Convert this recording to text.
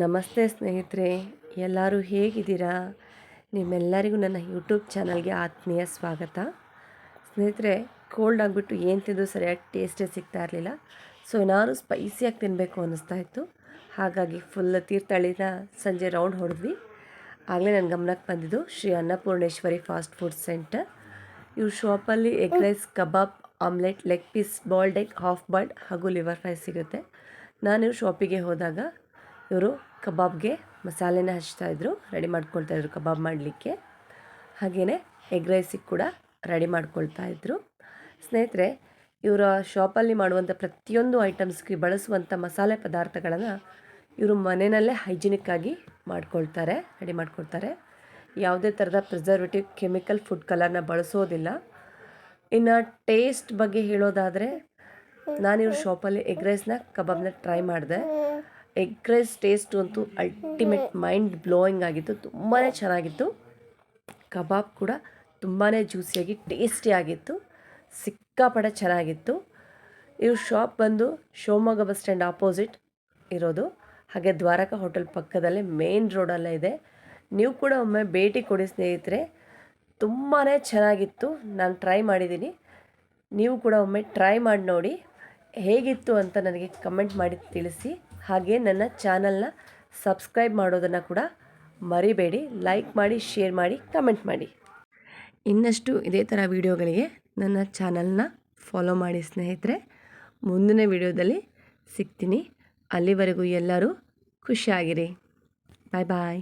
ನಮಸ್ತೆ ಸ್ನೇಹಿತರೆ, ಎಲ್ಲರೂ ಹೇಗಿದ್ದೀರಾ? ನಿಮ್ಮೆಲ್ಲರಿಗೂ ನನ್ನ ಯೂಟ್ಯೂಬ್ ಚಾನಲ್ಗೆ ಆತ್ಮೀಯ ಸ್ವಾಗತ. ಸ್ನೇಹಿತರೆ ಕೋಲ್ಡ್ ಆಗಿಬಿಟ್ಟು ಏನು ತಿಂದು ಸರಿಯಾಗಿ ಟೇಸ್ಟೇ ಸಿಗ್ತಾ ಇರಲಿಲ್ಲ. ಸೊ ಏನಾದ್ರು ಸ್ಪೈಸಿಯಾಗಿ ತಿನ್ನಬೇಕು ಅನ್ನಿಸ್ತಾ ಇತ್ತು. ಹಾಗಾಗಿ ಫುಲ್ ತೀರ್ಥಹಳ್ಳಿನ ಸಂಜೆ ರೌಂಡ್ ಹೊಡೆದ್ವಿ. ಆಗಲೇ ನನ್ನ ಗಮನಕ್ಕೆ ಬಂದಿದ್ದು Shri Annapoorneshwari fast food centre ಇವ್ರ ಶಾಪಲ್ಲಿ egg rice kebab omelette leg piece boiled egg half boiled ಹಾಗೂ ಲಿವರ್ ಫ್ರೈ ಸಿಗುತ್ತೆ. ನಾನು ಶಾಪಿಗೆ ಹೋದಾಗ ಇವರು ಕಬಾಬ್ಗೆ ಮಸಾಲೆನ ಹಚ್ತಾಯಿದ್ರು ರೆಡಿ ಮಾಡ್ಕೊಳ್ತಾ ಇದ್ರು ಕಬಾಬ್ ಮಾಡಲಿಕ್ಕೆ. ಹಾಗೆಯೇ ಎಗ್ ರೈಸಿಗೆ ಕೂಡ ರೆಡಿ ಮಾಡ್ಕೊಳ್ತಾ ಇದ್ದರು ಸ್ನೇಹಿತರೆ, ಇವರ ಶಾಪಲ್ಲಿ ಮಾಡುವಂಥ ಪ್ರತಿಯೊಂದು ಐಟಮ್ಸ್ಗೆ ಬಳಸುವಂಥ ಮಸಾಲೆ ಪದಾರ್ಥಗಳನ್ನು ಇವರು ಮನೆಯಲ್ಲೇ ಹೈಜಿನಿಕ್ಕಾಗಿ ಮಾಡ್ಕೊಳ್ತಾರೆ, ರೆಡಿ ಮಾಡ್ಕೊಳ್ತಾರೆ. ಯಾವುದೇ ಥರದ ಪ್ರಿಸರ್ವೇಟಿವ್ ಕೆಮಿಕಲ್ ಫುಡ್ ಕಲರ್ನ ಬಳಸೋದಿಲ್ಲ. ಇನ್ನು ಟೇಸ್ಟ್ ಬಗ್ಗೆ ಹೇಳೋದಾದರೆ ನಾನು ಇವ್ರ ಶಾಪಲ್ಲಿ ಎಗ್ ರೈಸ್ನ ಕಬಾಬ್ನ ಟ್ರೈ ಮಾಡಿದೆ. ಎಗ್ ರೈಸ್ ಟೇಸ್ಟು ಅಂತೂ ಅಲ್ಟಿಮೇಟ್ ಮೈಂಡ್ ಬ್ಲೋಯಿಂಗ್ ಆಗಿತ್ತು. ತುಂಬಾ ಚೆನ್ನಾಗಿತ್ತು. ಕಬಾಬ್ ಕೂಡ ತುಂಬಾ ಜ್ಯೂಸಿಯಾಗಿ ಟೇಸ್ಟಿಯಾಗಿತ್ತು ಸಿಕ್ಕಾಪಡೆ ಚೆನ್ನಾಗಿತ್ತು. ಇವ್ರ ಶಾಪ್ ಬಂದು ಶಿವಮೊಗ್ಗ ಬಸ್ ಸ್ಟ್ಯಾಂಡ್ ಆಪೋಸಿಟ್ ಇರೋದು. ಹಾಗೆ ದ್ವಾರಕಾ ಹೋಟೆಲ್ ಪಕ್ಕದಲ್ಲೇ ಮೇನ್ ರೋಡಲ್ಲೇ ಇದೆ. ನೀವು ಕೂಡ ಒಮ್ಮೆ ಭೇಟಿ ಕೊಡಿ ಸ್ನೇಹಿತರೆ. ತುಂಬಾ ಚೆನ್ನಾಗಿತ್ತು. ನಾನು ಟ್ರೈ ಮಾಡಿದ್ದೀನಿ ನೀವು ಕೂಡ ಒಮ್ಮೆ ಟ್ರೈ ಮಾಡಿ ನೋಡಿ. ಹೇಗಿತ್ತು ಅಂತ ನನಗೆ ಕಮೆಂಟ್ ಮಾಡಿ ತಿಳಿಸಿ. ಹಾಗೆ ನನ್ನ ಚಾನಲ್ನ ಸಬ್ಸ್ಕ್ರೈಬ್ ಮಾಡೋದನ್ನು ಕೂಡ ಮರಿಬೇಡಿ. ಲೈಕ್ ಮಾಡಿ, ಶೇರ್ ಮಾಡಿ, ಕಮೆಂಟ್ ಮಾಡಿ. ಇನ್ನಷ್ಟು ಇದೇ ಥರ ವೀಡಿಯೋಗಳಿಗೆ ನನ್ನ ಚಾನಲ್ನ ಫಾಲೋ ಮಾಡಿ ಸ್ನೇಹಿತರೆ. ಮುಂದಿನ ವಿಡಿಯೋದಲ್ಲಿ ಸಿಗ್ತೀನಿ. ಅಲ್ಲಿವರೆಗೂ ಎಲ್ಲರೂ ಖುಷಿಯಾಗಿರಿ. ಬಾಯ್ ಬಾಯ್.